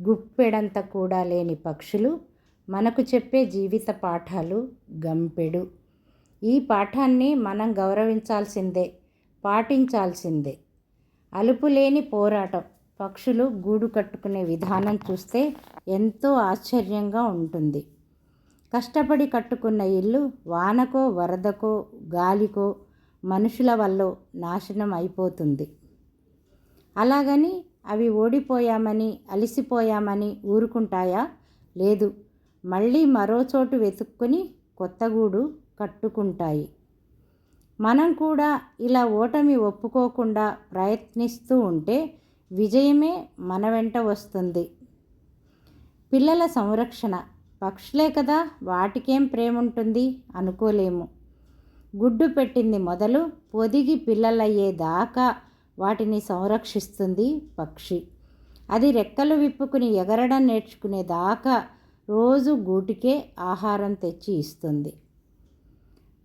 గుప్పెడంత కూడా లేని పక్షులు మనకు చెప్పే జీవిత పాఠాలు గంపెడు. ఈ పాఠాన్ని మనం గౌరవించాల్సిందే పాటించాల్సిందే. అలుపులేని పోరాటం పక్షులు గూడు కట్టుకునే విధానం చూస్తే ఎంతో ఆశ్చర్యంగా ఉంటుంది. కష్టపడి కట్టుకున్న ఇల్లు వానకో వరదకో గాలికో మనుషుల వల్ల నాశనం అయిపోతుంది. అలాగని అవి ఓడిపోయామని అలసిపోయామని ఊరుకుంటాయా? లేదు. మళ్ళీ మరో చోటు వెతుక్కుని కొత్త గూడు కట్టుకుంటాయి. మనం కూడా ఇలా ఓటమి ఒప్పుకోకుండా ప్రయత్నిస్తూ ఉంటే విజయమే మన వెంట వస్తుంది. పిల్లల సంరక్షణ. పక్షులే కదా వాటికేం ప్రేమ ఉంటుంది అనుకోలేము. గుడ్డు పెట్టింది మొదలు పొదిగి పిల్లలయ్యేదాకా వాటిని సంరక్షిస్తుంది పక్షి. అది రెక్కలు విప్పుకుని ఎగరడం నేర్చుకునేదాకా రోజు గూటికే ఆహారం తెచ్చి ఇస్తుంది.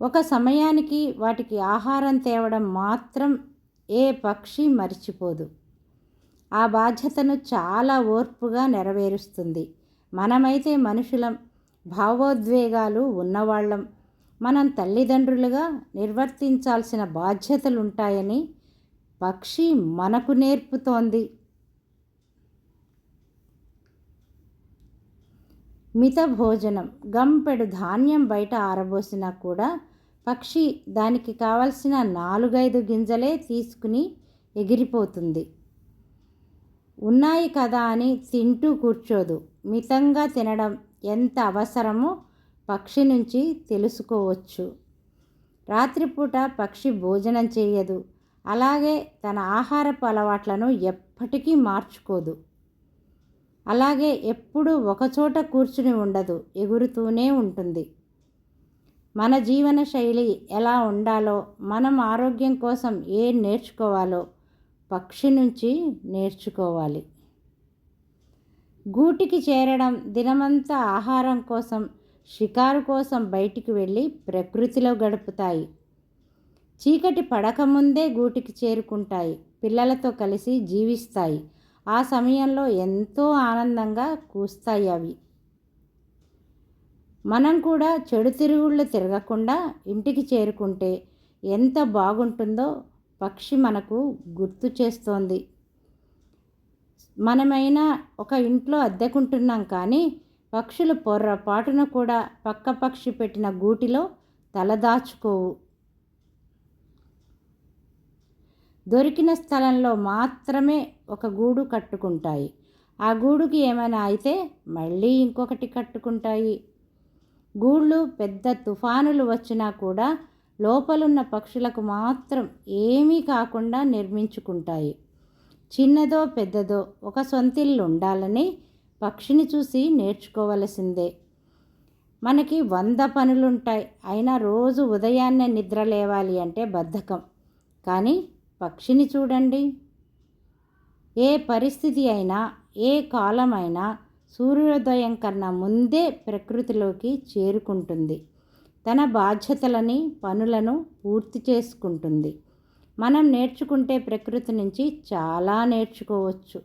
ఒక సమయానికి వాటికి ఆహారం తేవడం మాత్రం ఏ పక్షి మర్చిపోదు. ఆ బాధ్యతను చాలా ఓర్పుగా నెరవేరుస్తుంది. మనమైతే మనుషులం భావోద్వేగాలు ఉన్నవాళ్ళం. మనం తల్లిదండ్రులుగా నిర్వర్తించాల్సిన బాధ్యతలుంటాయని పక్షి మనకు నేర్పుతోంది. మిత భోజనం. గంపెడు ధాన్యం బయట ఆరబోసినా కూడా పక్షి దానికి కావలసిన నాలుగైదు గింజలే తీసుకుని ఎగిరిపోతుంది. ఉన్నాయి కదా అని తింటూ కూర్చోదు. మితంగా తినడం ఎంత అవసరమో పక్షి నుంచి తెలుసుకోవచ్చు. రాత్రిపూట పక్షి భోజనం చేయదు. అలాగే తన ఆహారపు అలవాట్లను ఎప్పటికీ మార్చుకోదు. అలాగే ఎప్పుడూ ఒకచోట కూర్చుని ఉండదు ఎగురుతూనే ఉంటుంది. మన జీవన శైలి ఎలా ఉండాలో మనం ఆరోగ్యం కోసం ఏం నేర్చుకోవాలో పక్షి నుంచి నేర్చుకోవాలి. గూటికి చేరడం దినమంతా ఆహారం కోసం షికారు కోసం బయటికి వెళ్ళి ప్రకృతిలో గడుపుతాయి. చీకటి పడకముందే గూటికి చేరుకుంటాయి పిల్లలతో కలిసి జీవిస్తాయి. ఆ సమయంలో ఎంతో ఆనందంగా కూస్తాయి అవి. మనం కూడా చెడు తిరుగుళ్ళు తిరగకుండా ఇంటికి చేరుకుంటే ఎంత బాగుంటుందో పక్షి మనకు గుర్తు చేస్తోంది. మనమైనా ఒక ఇంట్లో అద్దెకుంటున్నాం కానీ పక్షులు పొర్రపాటున కూడా పక్క పక్షి పెట్టిన గూటిలో తలదాచుకోవు దొరికిన స్థలంలో మాత్రమే ఒక గూడు కట్టుకుంటాయి. ఆ గూడుకి ఏమైనా అయితే మళ్ళీ ఇంకొకటి కట్టుకుంటాయి. గూళ్ళు పెద్ద తుఫానులు వచ్చినా కూడా లోపలున్న పక్షులకు మాత్రం ఏమీ కాకుండా నిర్మించుకుంటాయి. చిన్నదో పెద్దదో ఒక సొంతిల్లు ఉండాలని పక్షిని చూసి నేర్చుకోవలసిందే. మనకి వంద పనులుంటాయి. అయినా రోజు ఉదయాన్నే నిద్ర లేవాలి అంటే బద్ధకం. కానీ పక్షిని చూడండి. ఏ పరిస్థితి అయినా ఏ కాలమైనా సూర్యోదయం కన్నా ముందే ప్రకృతిలోకి చేరుకుంటుంది. తన బాధ్యతలని పనులను పూర్తి చేసుకుంటుంది. మనం నేర్చుకుంటే ప్రకృతి నుంచి చాలా నేర్చుకోవచ్చు.